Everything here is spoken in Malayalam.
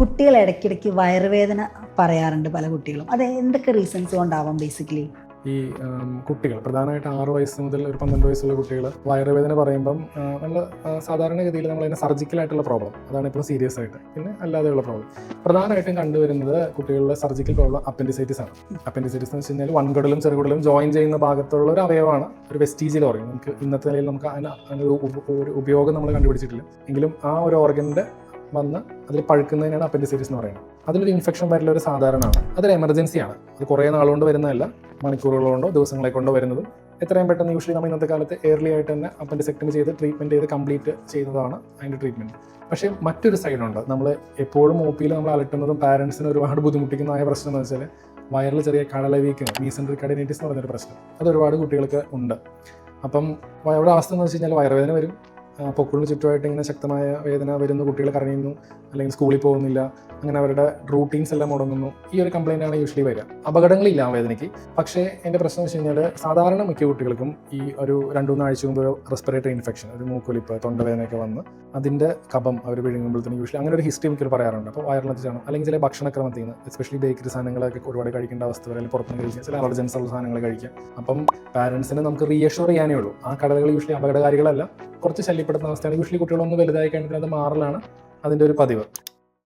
കുട്ടികൾ ഇടയ്ക്കിടയ്ക്ക് വയറുവേദന പറയാറുണ്ട് പല കുട്ടികളും. അത് എന്തൊക്കെ റീസൺസ് കൊണ്ടാവാം ബേസിക്കലി ഈ കുട്ടികൾ പ്രധാനമായിട്ട് ആറ് വയസ്സ് മുതൽ ഒരു പന്ത്രണ്ട് വയസ്സുള്ള കുട്ടികൾ വയറുവേദന പറയുമ്പം നമ്മൾ സാധാരണഗതിയിൽ നമ്മൾ അതിന് സർജിക്കലായിട്ടുള്ള പ്രോബ്ലം അതാണ് ഇപ്പോൾ സീരിയസ് ആയിട്ട്. പിന്നെ അല്ലാതെയുള്ള പ്രോബ്ലം പ്രധാനമായിട്ടും കണ്ടുവരുന്നത് കുട്ടികളുടെ സർജിക്കൽ പ്രോബ്ലം അപ്പൻഡിസൈറ്റിസ് ആണ്. അപ്പൻഡിസൈറ്റിസ് എന്ന് വെച്ച് കഴിഞ്ഞാൽ വൺകുടലും ചെറുകുടലും ജോയിൻ ചെയ്യുന്ന ഭാഗത്തുള്ള ഒരു അവയവമാണ് ഒരു വെസ്റ്റീജിൽ ഓർഗൻ നമുക്ക് ഇന്നത്തെ നിലയിൽ നമുക്ക് അതിന് ഒരു ഉപയോഗം നമ്മൾ കണ്ടുപിടിച്ചിട്ടില്ല. എങ്കിലും ആ ഒരു ഓർഗന്റെ വന്ന് അതിൽ പഴുക്കുന്നതിനാണ് അപ്പൻഡിസൈറ്റിസ് എന്ന് പറയുന്നത്. അതിലൊരു ഇൻഫെക്ഷൻ വരല ഒരു സാധാരണമാണ്. അതൊരു എമർജൻസിയാണ് അത് കുറേ നാളുകൊണ്ട് വരുന്നതല്ല. മണിക്കൂറുകൾ കൊണ്ടോ ദിവസങ്ങളെ കൊണ്ടോ വരുന്നതും. എത്രയും പെട്ടെന്ന് യൂഷ്വലി നമ്മൾ ഇന്നത്തെ കാലത്ത് ഏർലി ആയിട്ട് തന്നെ അപ്പൻഡിസെക്ടമി ചെയ്ത് ട്രീറ്റ്മെന്റ് ചെയ്ത് കംപ്ലീറ്റ് ചെയ്യുന്നതാണ് അതിന്റെ ട്രീറ്റ്മെന്റ് പക്ഷേ മറ്റൊരു സൈഡുണ്ട് നമ്മൾ എപ്പോഴും ഒ പിയിൽ നമ്മൾ അലട്ടുന്നതും പാരൻസിന് ഒരുപാട് ബുദ്ധിമുട്ടിക്കുന്നതായ പ്രശ്നം എന്ന് വെച്ചാൽ വയറിൽ ചെറിയ കടല വീക്കുന്നത് മീസെൻട്രിക് കഡിനൈറ്റിസ് എന്ന് പറഞ്ഞൊരു പ്രശ്നം. അത് ഒരുപാട് കുട്ടികൾക്ക് ഉണ്ട്. അപ്പം അവിടെ അവസ്ഥ എന്ന് വെച്ച് കഴിഞ്ഞാൽ വയറുവേദന വരും. പൊക്കിളിന് ചുറ്റുമായിട്ട് ഇങ്ങനെ ശക്തമായ വേദന വരുന്ന കുട്ടികൾ കരയുന്നു അല്ലെങ്കിൽ സ്കൂളിൽ പോകുന്നില്ല അങ്ങനെ അവരുടെ റൂട്ടീൻസ് എല്ലാം മുടങ്ങുന്നു. ഈ ഒരു കംപ്ലൈന്റ് ആണ് യൂഷ്വലി വരിക. അപകടങ്ങളില്ല ആ വേദനയ്ക്ക്. പക്ഷേ എന്റെ പ്രശ്നം വെച്ച് കഴിഞ്ഞാൽ സാധാരണ മിക്ക കുട്ടികൾക്കും ഈ ഒരു രണ്ടു മൂന്ന് ആഴ്ച മുമ്പ് റെസ്പിറേറ്ററി ഇൻഫെക്ഷൻ ഒരു മൂക്കൊലിപ്പ് തൊണ്ടവേദനയൊക്കെ വന്ന് അതിന്റെ കപം അവർ വിഴുങ്ങുമ്പോഴത്തേന് യൂഷ്വലി അങ്ങനെ ഒരു ഹിസ്റ്ററി മിക്കവർ പറയാറുണ്ട്. അപ്പോൾ വയറിലെത്തിച്ചാണ് അല്ലെങ്കിൽ ചില ഭക്ഷണക്രമത്തിൽ നിന്ന് എസ്പെഷ്യലി ബേക്കറി സാധനങ്ങളൊക്കെ ഒരുപാട് കഴിക്കേണ്ട അവസ്ഥ വരെ അല്ലെങ്കിൽ പുറത്തുനിന്ന് കഴിക്കുക ചില അലർജൻസ് ഉള്ള സാധനങ്ങൾ കഴിക്കുക. അപ്പം പാരൻസിനെ നമുക്ക് റീഅഷ്യൂർ ചെയ്യാനേ ഉള്ളൂ. ആ കടകൾ യൂഷ്വലി അപകടകാരികളല്ല. കുറച്ച് ശല്യപ്പെടുന്ന അവസ്ഥയാണ്. യൂഷ്വലി കുട്ടികളൊന്ന് വലുതായി കഴിഞ്ഞാൽ അത് മാറലാണ്. അതിന്റെ ഒരു പതിവ്.